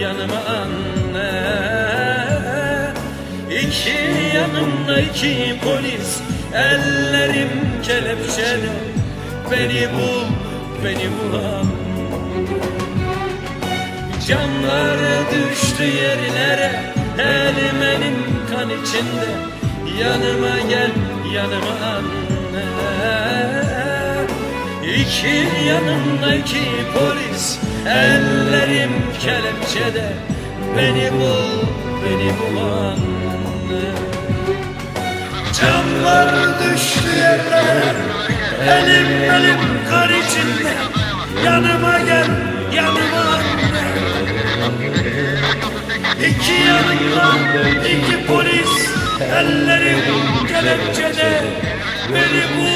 yanıma anne. İki yanımda iki polis. Ellerim kelepçeli. Beni bul, beni bulan Camlar düştü yerlere. Elim elim kan içinde. Yanıma gel, yanıma anne. İki yanımda iki polis. Ellerim kelepçede Beni bul, beni bul anne. Camlar düştü yerlere Elim elim kan içinde. Yanıma gel, yanıma anne. İki yanımda iki polis Ellerim kelepçede Beni bul,